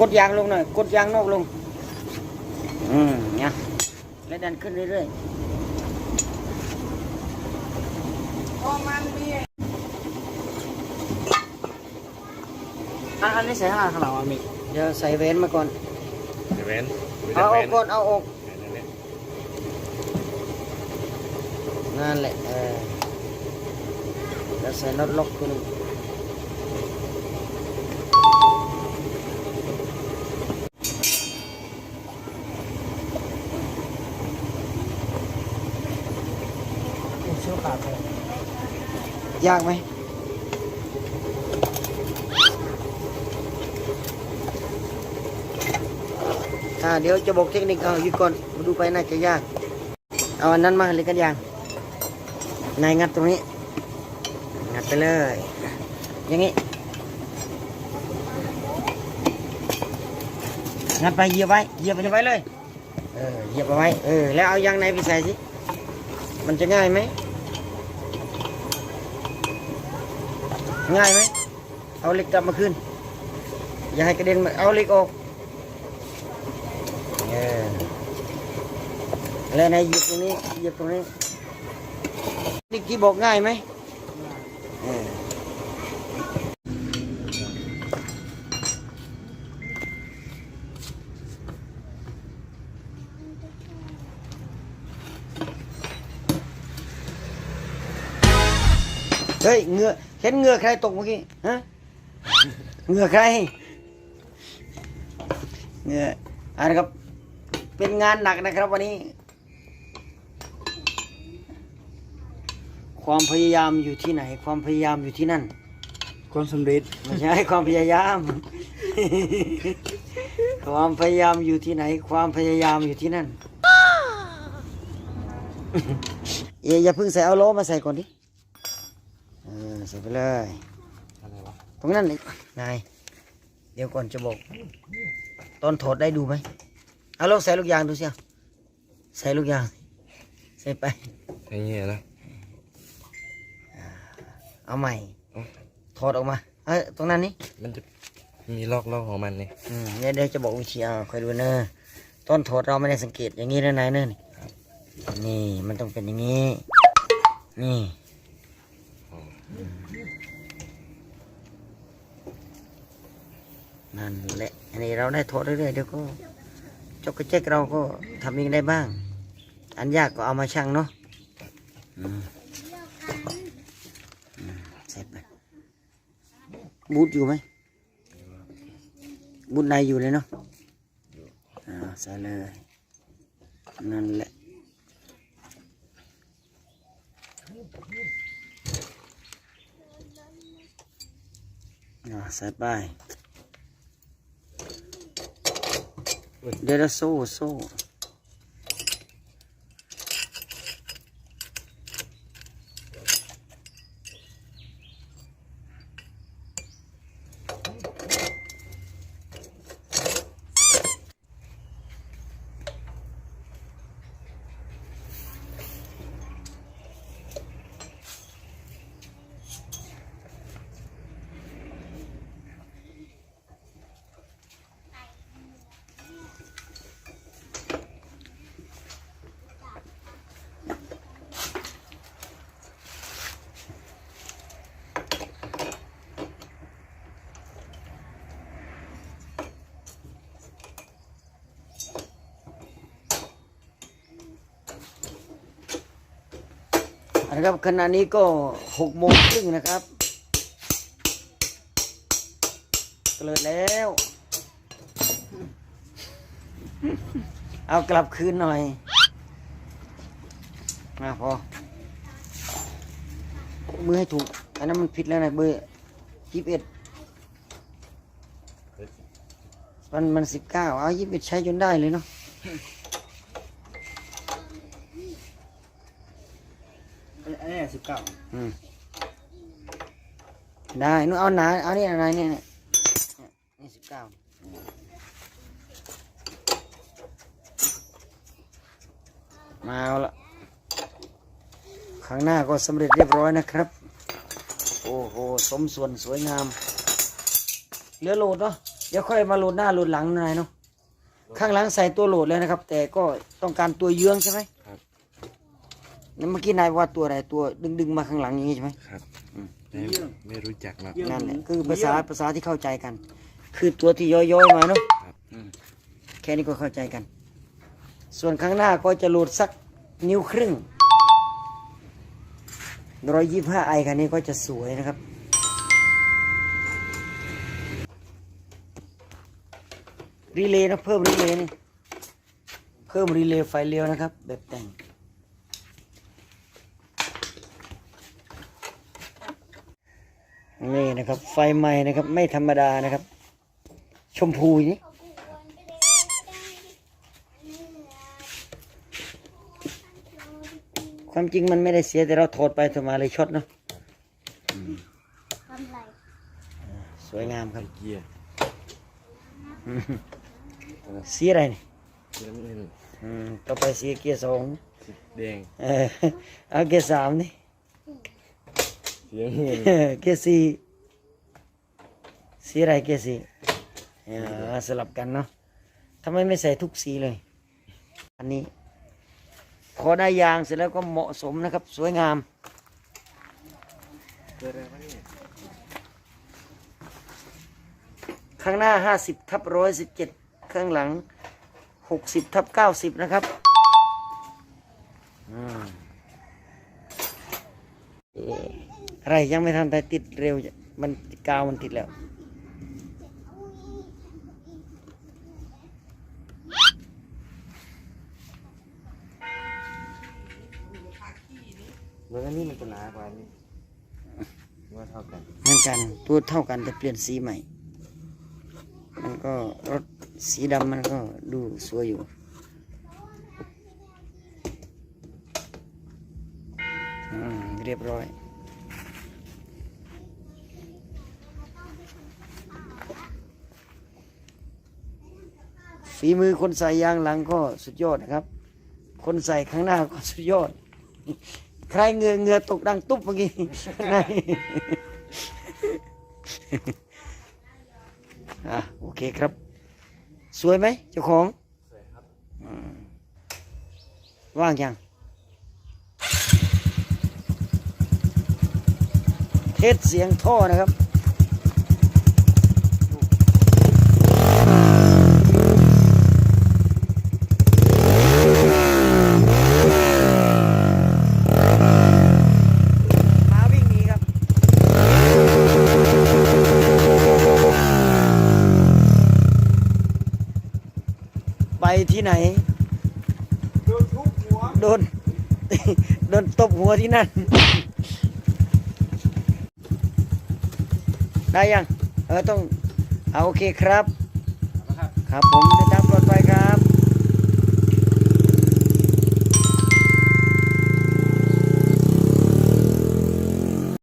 กดยางลงหน่อย กดยางนอกลง อืมเนี่ยแล้วดันขึ้นเรื่อยพอมันมีๆอันอันนี้ใส่ห้าข้างหลังอะมิเดี๋ยวใส่เว้นมาก่อนเดี๋ยวเว้นเอาออกก่อนเอาออกนั่นแหละนั่นแหละเออแล้วใส่น็อตล็อกตัวหนึง ยากไหมอ่าเดี๋ยวจะบอกเทคนิคเอาหยุดก่อนมาดูไปน่าจะยาก เอาอันนั้นมาเลยกันยางนายงัดตรงนี้ งัดไปเลย อย่างนี้ งัดไปเหยียบไว้เหยียบมันไว้เลย เออเหยียบเอาไว้ เออ แล้วเอายางในไปใส่สิ มันจะง่ายไหม ง่ายไหมเอาเหล็กกลับมาขึ้น อย่าให้กระเด็นมาเอาเหล็กออกเออแล้วในหยิบตรงนี้หยิบตรงนี้นี่กี่บอกง่ายไหม เฮ้ยเหงือเห็นเหงือใครตกเมื่อกี้ฮะเหงือใครเหงืออะไรครับ เป็นงานหนักนะครับวันนี้ ความพยายามอยู่ที่ไหน ความพยายามอยู่ที่นั่น ความสำเร็จไม่ใช่ความพยายาม ความพยายามอยู่ที่ไหน ความพยายามอยู่ที่นั่นอย่าอย่าเพิ่งใส่เอาโลมาใส่ก่อนดิเออ ใส่ไปเลย อะไรวะตรงนั้นนี่นาย เดี๋ยวก่อนจะบอก ตอนถอดได้ดูไหมเอาลองใส่ลูกยางดูสิเอาใส่ลูกยาง ใส่ไปไอ้เงี้ยนะเอาใหม่ ถอดออกมา เอ้ยตรงนั้นนี่มันจะมีลอกลอกของมันนี่อืมเดี๋ยวเดี๋ยวจะบอกวิธีเอาคอยดูเนอะต้นถอดเราไม่ได้สังเกตอย่างนี้นะนายเนอะนี่นี่มันต้องเป็นอย่างนี้ นี่ นั่นแหละอันนี้เราได้ถอดเรื่อยๆเดี๋ยวก็จกกระเจ๊กเราก็ทำเองได้บ้าง อันยากก็เอามาชั่งเนาะเสร็จไปบูทอยู่ไหมบุญในอยู่เลยเนาะอ่าใส่เลยนั่นแหละอ่าใส่ไป เดี๋ยวเร นะครับขณะนี้ก็หกโมงครึ่งนะครับ เกลิดแล้ว เอากลับคืนหน่อยมาพอ มือให้ถูก อันนั้นมันผิดแล้วนะเบอร์ยี่สิบเอ็ดมันมันสิบเก้าเอายี่สิบเอ็ดใช้จนได้เลยเนาะ อันนี้ สิบเก้าอืมได้นู่เอาหนาเอานี่อะไรเนี่ยเนี่ยนี่สิบเก้ามาเอาละข้างหน้าก็สำเร็จเรียบร้อยนะครับ โอ้โห สมส่วนสวยงาม เหลือโหลดเนาะเดี๋ยวค่อยมาโหลดหน้าโหลดหลังหน่อยเนาะข้างหลังใส่ตัวโหลดแล้วนะครับ แต่ก็ต้องการตัวเยื้องใช่ไหม เมื่อกี้นายว่าตัวอะไรตัวดึงดึงๆมาข้างหลังอย่างนี้ใช่ไหมครับไม่ไม่รู้จักหรอกนั่นแหละคือภาษาภาษาที่เข้าใจกัน คือตัวที่ย่อยๆมาเนาะครับแค่นี้ก็เข้าใจกัน ส่วนข้างหน้าก็จะโหลดสักนิ้วครึ่งร้อยยี่ห้าไอคันนี้ก็จะสวยนะครับ รีเลย์นะเพิ่มรีเลย์นี่เพิ่มรีเลย์ไฟเลี้ยวนะครับ แบบแต่ง นี่นะครับ ไฟใหม่นะครับ ไม่ธรรมดานะครับ ชมพูอย่างนี้ความจริงมันไม่ได้เสียแต่เราถอดไปถอดมาเลยช็อตเนาะทำไรสวยงามครับเกียร์สีอะไรนี่เกียร์น้ำเงินอืมต่อไปสีเกียร์สองสีแดง เออเอาเกียร์สามนี่ สีน้ำเงินเกสีสีอะไรเกียร์สี่เออสลับกันเนาะทำไมไม่ใส่ทุกสีเลย อันนี้ พอได้ยางเสร็จแล้วก็เหมาะสมนะครับ สวยงามข้างหน้า 50ทับ117 ข้างหลัง 60ทับ90 นะครับอืมเอ่ ออะไรยังไม่ทันแต่ติดเร็วจะมันกาวมันติดแล้วเมื่อนี้มันจะหนากว่านี้ว่าเท่ากันเหมือนกันตัวเท่ากันแต่เปลี่ยนสีใหม่ มันก็รถสีดำมันก็ดูสวยอยู่อืมเรียบร้อย ฝีมือคนใส่ยางหลังก็สุดยอดนะครับ คนใส่ข้างหน้าก็สุดยอด ใครเงือเงือตกดังตุ๊บเมื่อกี้นั่นอะโอเคครับ สวยไหมเจ้าของว่างยังเทสเสียงท่อนะครับ มาวิ่งหนีครับ ไป ที่ไหน โดนทุบหัว โดน โดนตบหัวที่นั่น ได้ยัง เออต้อง เอาโอเคครับ ครับผมเดินทางปลอดภัยครับ